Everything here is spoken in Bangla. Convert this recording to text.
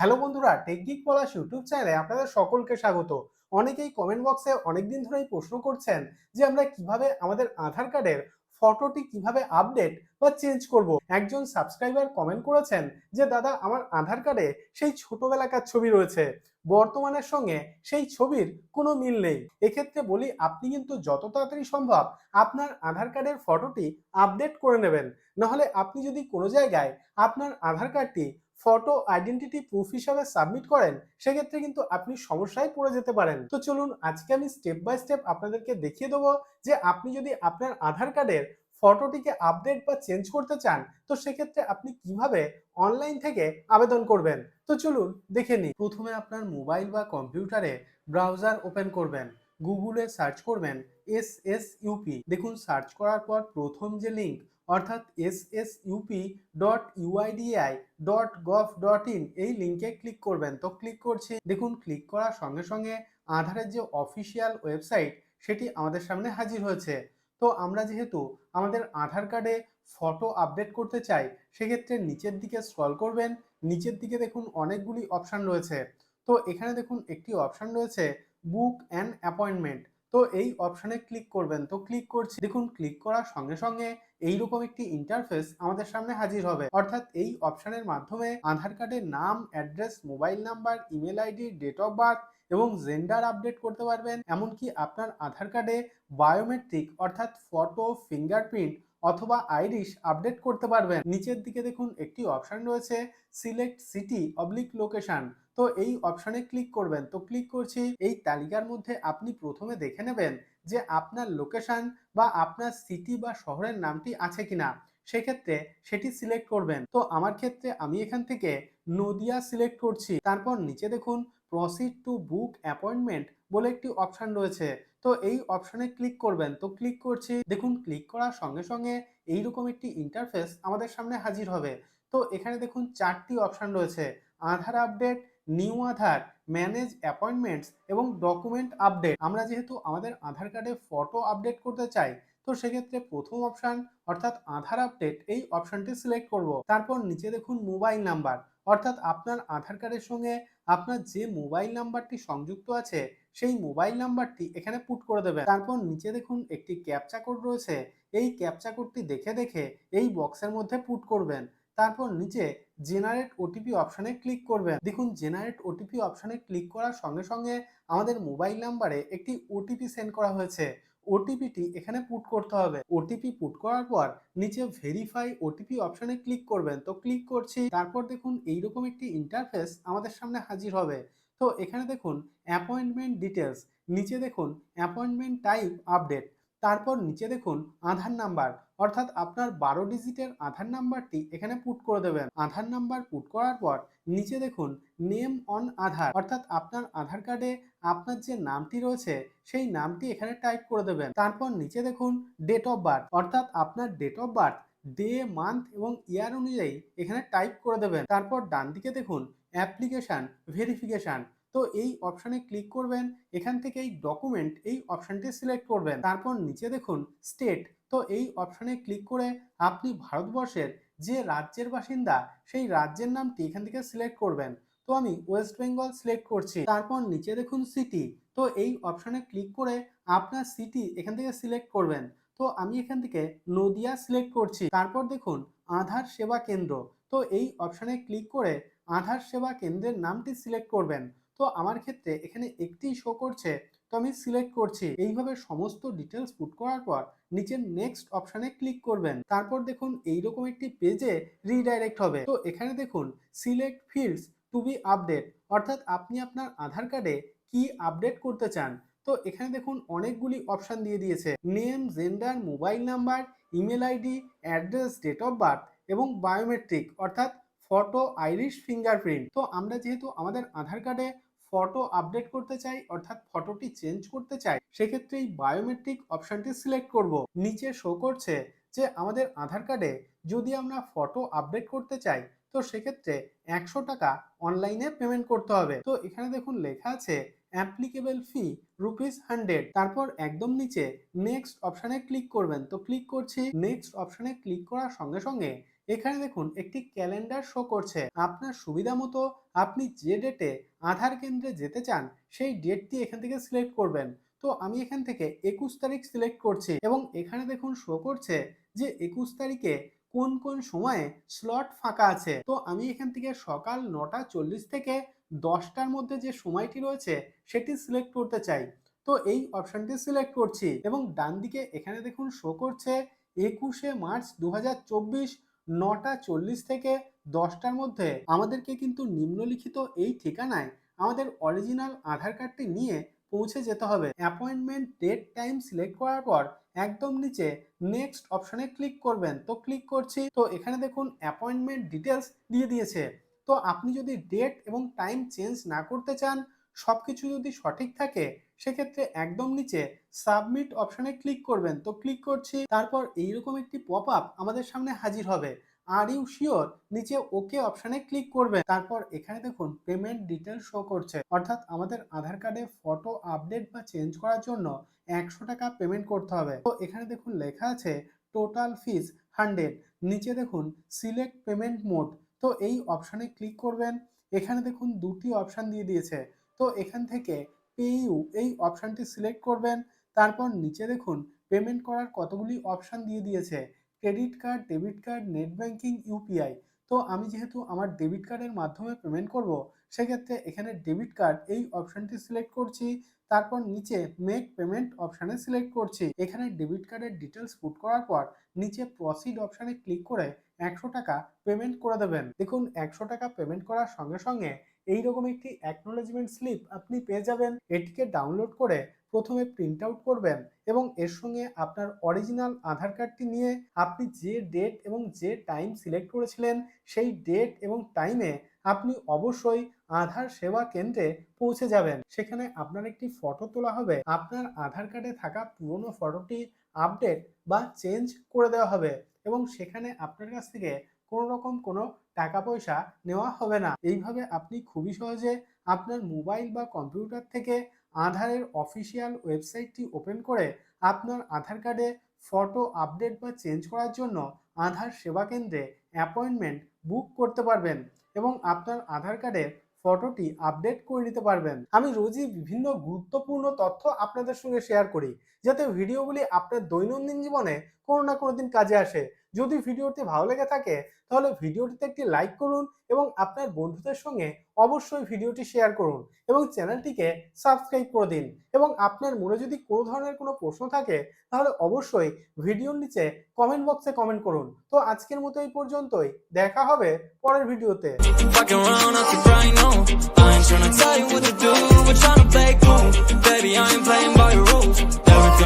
হ্যালো বন্ধুরা টেকগিক পলাশ ইউটিউব চ্যানেলে আপনাদের সকলকে স্বাগত। অনেকেই কমেন্ট বক্সে অনেকদিন ধরেই প্রশ্ন করছেন যে আমরা কীভাবে আমাদের আধার কার্ডের ফটোটি কীভাবে আপডেট বা চেঞ্জ করব। একজন সাবস্ক্রাইবার কমেন্ট করেছেন যে, দাদা, আমার আধার কার্ডে সেই ছোটবেলাকার ছবি রয়েছে। বর্তমানের সঙ্গে সেই ছবির কোনো মিল নেই। এক্ষেত্রে বলি, আপনি কিন্তু যত তাড়াতাড়ি সম্ভব আপনার আধার কার্ডের ফটোটি আপডেট করে নেবেন। নাহলে আপনি যদি কোনো জায়গায় আপনার আধার কার্ডটি ফটো আইডেন্টিটি প্রুফ হিসাবে সাবমিট করেন, সেক্ষেত্রে কিন্তু আপনি সমস্যায় পড়ে যেতে পারেন। তো চলুন আজকে আমি স্টেপ বাই স্টেপ আপনাদেরকে দেখিয়ে দেবো যে আপনি যদি আপনার আধার কার্ডের ফটোটিকে আপডেট বা চেঞ্জ করতে চান, তো সেক্ষেত্রে আপনি কীভাবে অনলাইন থেকে আবেদন করবেন? তো চলুন দেখে নিই। প্রথমে আপনার মোবাইল বা কম্পিউটারে ব্রাউজার ওপেন করবেন গুগলে সার্চ করবেন এস এস ইউপি দেখুন সার্চ করার পর প্রথম যে লিঙ্ক অর্থাৎ S S UP dot UIDAI dot gov dot in এই লিঙ্কে ক্লিক করবেন। তো ক্লিক করছি। দেখুন ক্লিক করার সঙ্গে সঙ্গে আধারের যে অফিসিয়াল ওয়েবসাইট সেটি আমাদের সামনে হাজির হয়েছে। তো আমরা যেহেতু আমাদের আধার কার্ডে ফটো আপডেট করতে চাই, সেক্ষেত্রে নিচের দিকে স্ক্রল করবেন। নিচের দিকে দেখুন, অনেকগুলি অপশান রয়েছে। তো এখানে দেখুন, একটি অপশান রয়েছে বুক অ্যান্ড অ্যাপয়েন্টমেন্ট তো এই অপশানে ক্লিক করবেন। তো ক্লিক করছি। দেখুন ক্লিক করার সঙ্গে সঙ্গে এইরকম একটি ইন্টারফেস আমাদের সামনে হাজির হবে। অর্থাৎ এই অপশানের মাধ্যমে আধার কার্ডের নাম address mobile number email ID date of birth এবং জেন্ডার আপডেট করতে পারবেন। এমনকি আপনার আধার কার্ডে বায়োমেট্রিক অর্থাৎ ফটো ফিঙ্গারপ্রিন্ট অথবা আইরিশ আপডেট করতে পারবেন। নিচের দিকে দেখুন, একটি অপশান রয়েছে সিলেক্ট সিটি অবলিক লোকেশন তো এই অপশানে ক্লিক করবেন। তো ক্লিক করছি, এই তালিকার মধ্যে আপনি প্রথমে দেখে নেবেন যে আপনার লোকেশান বা আপনার সিটি বা শহরের নামটি আছে কিনা। সেক্ষেত্রে সেটি সিলেক্ট করবেন। তো আমার ক্ষেত্রে আমি এখান থেকে নদিয়া সিলেক্ট করছি। তারপর নিচে দেখুন প্রসিড টু বুক অ্যাপয়েন্টমেন্ট বলে একটি অপশান রয়েছে। তো এই অপশানে ক্লিক করবেন। তো ক্লিক করছি, দেখুন ক্লিক করার সঙ্গে সঙ্গে এইরকম একটি ইন্টারফেস আমাদের সামনে হাজির হবে। তো এখানে দেখুন, চারটি অপশান রয়েছে। Aadhaar update new Aadhaar manage appointments এবং ডকুমেন্ট আপডেট আমরা যেহেতু আমাদের আধার কার্ডে ফটো আপডেট করতে চাই, তো সেক্ষেত্রে প্রথম অপশান অর্থাৎ আধার আপডেট এই অপশানটি সিলেক্ট করব। তারপর নিচে দেখুন মোবাইল নাম্বার অর্থাৎ আপনার আধার কার্ডের সঙ্গে আপনার যে মোবাইল নাম্বারটি সংযুক্ত আছে, সেই মোবাইল নাম্বারটি এখানে পুট করে দেবেন। তারপর নিচে দেখুন একটি ক্যাপচা কোড রয়েছে, এই ক্যাপচা কোডটি দেখে দেখে এই বক্সের মধ্যে পুট করবেন। তারপর নিচে জেনারেট ওটিপি অপশানে ক্লিক করবেন। দেখুন জেনারেট ওটিপি অপশানে ক্লিক করার সঙ্গে সঙ্গে আমাদের মোবাইল নাম্বারে একটি ওটিপি সেন্ড করা হয়েছে। ওটিপিটি এখানে পুট করতে হবে। ওটিপি পুট করার পর নিচে ভেরিফাই ওটিপি অপশানে ক্লিক করবেন। তো ক্লিক করছি, তারপর দেখুন এইরকম একটি ইন্টারফেস আমাদের সামনে হাজির হবে। তো এখানে দেখুন অ্যাপয়েন্টমেন্ট ডিটেলস নিচে দেখুন অ্যাপয়েন্টমেন্ট টাইপ আপডেট তারপর নিচে দেখুন আধার নাম্বার অর্থাৎ আপনার বারো ডিজিটের আধার নাম্বারটি এখানে পুট করে দেবেন। আধার নাম্বার পুট করার পর নিচে দেখুন নেম অন আধার। অর্থাৎ আপনার আধার কার্ডে আপনার যে নামটি রয়েছে, সেই নামটি এখানে টাইপ করে দেবেন। তারপর নিচে দেখুন ডেট অফ বার্থ অর্থাৎ আপনার date of birth day month এবং ইয়ার অনুযায়ী এখানে টাইপ করে দেবেন। তারপর ডান দিকে দেখুন অ্যাপ্লিকেশান ভেরিফিকেশান তো এই অপশানে ক্লিক করবেন, এখান থেকে এই ডকুমেন্ট এই অপশানটি সিলেক্ট করবেন। তারপর নিচে দেখুন স্টেট তো এই অপশানে ক্লিক করে আপনি ভারতবর্ষের যে রাজ্যের বাসিন্দা, সেই রাজ্যের নামটি এখান থেকে সিলেক্ট করবেন। তো আমি ওয়েস্ট বেঙ্গল সিলেক্ট করছি। তারপর নিচে দেখুন সিটি তো এই অপশানে ক্লিক করে আপনার সিটি এখান থেকে সিলেক্ট করবেন। তো আমি এখান থেকে নদিয়া সিলেক্ট করছি। তারপর দেখুন আধার সেবা কেন্দ্র, তো এই অপশানে ক্লিক করে আধার সেবা কেন্দ্রের নামটি সিলেক্ট করবেন। তো আমার ক্ষেত্রে এখানে একটি শো করছে তো আমি সিলেক্ট করছি। এইভাবে সমস্ত ডিটেলস পুট করার পর নিচের নেক্সট অপশানে ক্লিক করবেন। তারপর দেখুন এইরকম একটি পেজে রিডাইরেক্ট হবে। তো এখানে দেখুন select fields to be update অর্থাৎ আপনি আপনার আধার কার্ডে কি আপডেট করতে চান। তো এখানে দেখুন অনেকগুলি অপশান দিয়ে দিয়েছে। Name gender mobile number email ID address date of birth এবং বায়োমেট্রিক অর্থাৎ ফটো আইরিশ ফিঙ্গারপ্রিন্ট তো আমরা যেহেতু আমাদের আধার কার্ডে ফটো আপডেট করতে চাই, অর্থাৎ ফটোটি চেঞ্জ করতে চাই, সেক্ষেত্রে এই বায়োমেট্রিক অপশানটি সিলেক্ট করব। নিচে শো করছে যে আমাদের আধার কার্ডে যদি আমরা ফটো আপডেট করতে চাই, তো সেক্ষেত্রে একশো টাকা অনলাইনে পেমেন্ট করতে হবে। তো এখানে দেখুন লেখা আছে অ্যাপ্লিকেবল ফি রুপিস হান্ড্রেড তারপর একদম নিচে নেক্সট অপশানে ক্লিক করবেন। তো ক্লিক করছি নেক্সট অপশানে ক্লিক করার সঙ্গে সঙ্গে এখানে দেখুন একটি ক্যালেন্ডার শো করছে। আপনার সুবিধা মতো আপনি যে ডেটে আধার কেন্দ্রে যেতে চান, সেই ডেটটি এখান থেকে সিলেক্ট করবেন। তো আমি এখান থেকে একুশ তারিখ সিলেক্ট করছি এবং এখানে দেখুন শো করছে যে একুশ তারিখে কোন কোন সময়ে স্লট ফাঁকা আছে। তো আমি এখান থেকে সকাল নটা চল্লিশ থেকে দশটার মধ্যে যে সময়টি রয়েছে, সেটি সিলেক্ট করতে চাই। তো এই অপশনটি সিলেক্ট করছি এবং ডান দিকে এখানে দেখুন শো করছে একুশে মার্চ দু হাজার চব্বিশ, নটা চল্লিশ থেকে দশটার মধ্যে আমাদেরকে কিন্তু নিম্নলিখিত এই ঠিকানায় আমাদের অরিজিনাল আধার কার্ডটি নিয়ে পৌঁছে যেতে হবে। অ্যাপয়েন্টমেন্ট ডেট টাইম সিলেক্ট করার পর একদম নিচে নেক্সট অপশনে ক্লিক করবেন। তো ক্লিক করছি, তো এখানে দেখুন অ্যাপয়েন্টমেন্ট ডিটেলস দিয়ে দিয়েছে। তো আপনি যদি ডেট এবং টাইম চেঞ্জ না করতে চান সব কিছু যদি সঠিক থাকে, সেক্ষেত্রে একদম নিচে সাবমিট অপশনে ক্লিক করবেন। তো ক্লিক করছি, তারপর এইরকম একটি পপ আপ আমাদের সামনে হাজির হবে। আর ইউ শিওর নিচে ওকে অপশনে ক্লিক করবেন। তারপর এখানে দেখুন পেমেন্ট ডিটেল শো করছে। অর্থাৎ আমাদের আধার কার্ডে ফটো আপডেট বা চেঞ্জ করার জন্য একশো টাকা পেমেন্ট করতে হবে। তো এখানে দেখুন, লেখা আছে টোটাল ফিস হান্ড্রেড নিচে দেখুন সিলেক্ট পেমেন্ট মোড তো এই অপশানে ক্লিক করবেন। এখানে দেখুন, দুটি অপশান দিয়ে দিয়েছে। তো এখান থেকে পে ইউ এই অপশানটি সিলেক্ট করবেন। তারপর নিচে দেখুন পেমেন্ট করার কতগুলি অপশান দিয়ে দিয়েছে। Credit card debit card net banking UPI তো আমি যেহেতু আমার ডেবিট কার্ডের মাধ্যমে পেমেন্ট করব, সেক্ষেত্রে এখানে ডেবিট কার্ড এই অপশনটি সিলেক্ট করছি, তারপর নিচে মেক পেমেন্ট অপশানে সিলেক্ট করছি। এখানে ডেবিট কার্ডের ডিটেলস পুট করার পর, নিচে প্রসিড অপশানে ক্লিক করে একশো টাকা পেমেন্ট করে দেবেন। দেখুন, একশো টাকা পেমেন্ট করার সঙ্গে সঙ্গে এইরকম একটি অ্যাকনোলেজমেন্ট স্লিপ আপনি পেয়ে যাবেন। এটিকে ডাউনলোড করে প্রথমে প্রিন্ট আউট করবেন এবং এর সঙ্গে আপনার অরিজিনাল আধার কার্ডটি নিয়ে আপনি যে ডেট এবং যে টাইম সিলেক্ট করেছিলেন, সেই ডেট এবং টাইমে আপনি অবশ্যই আধার সেবা কেন্দ্রে পৌঁছে যাবেন। সেখানে আপনার একটি ফটো তোলা হবে। আপনার আধার কার্ডে থাকা পুরনো ফটোটি আপডেট বা চেঞ্জ করে দেওয়া হবে এবং সেখানে আপনার কাছ থেকে কোনো রকম কোনো টাকা পয়সা নেওয়া হবে না। এইভাবে আপনি খুবই সহজে আপনার মোবাইল বা কম্পিউটার থেকে আধারের অফিসিয়াল ওয়েবসাইটটি ওপেন করে আপনার আধার কার্ডে ফটো আপডেট বা চেঞ্জ করার জন্য আধার সেবা কেন্দ্রে অ্যাপয়েন্টমেন্ট বুক করতে পারবেন এবং আপনার আধার কার্ডের ফটোটি আপডেট করে নিতে পারবেন। আমি রোজই বিভিন্ন গুরুত্বপূর্ণ তথ্য আপনাদের সঙ্গে শেয়ার করি, যাতে ভিডিওগুলি আপনার দৈনন্দিন জীবনে কোনো না কোনো দিন কাজে আসে। যদি ভিডিওটি ভালো লেগে থাকে, তাহলে ভিডিওটিতে একটি লাইক করুন এবং আপনার বন্ধুদের সঙ্গে অবশ্যই ভিডিওটি শেয়ার করুন এবং চ্যানেলটিকে সাবস্ক্রাইব করে দিন এবং আপনার মনে যদি কোনো ধরনের কোনো প্রশ্ন থাকে, তাহলে অবশ্যই ভিডিওর নিচে কমেন্ট বক্সে কমেন্ট করুন। তো আজকের মতো এই পর্যন্তই। দেখা হবে পরের ভিডিওতে।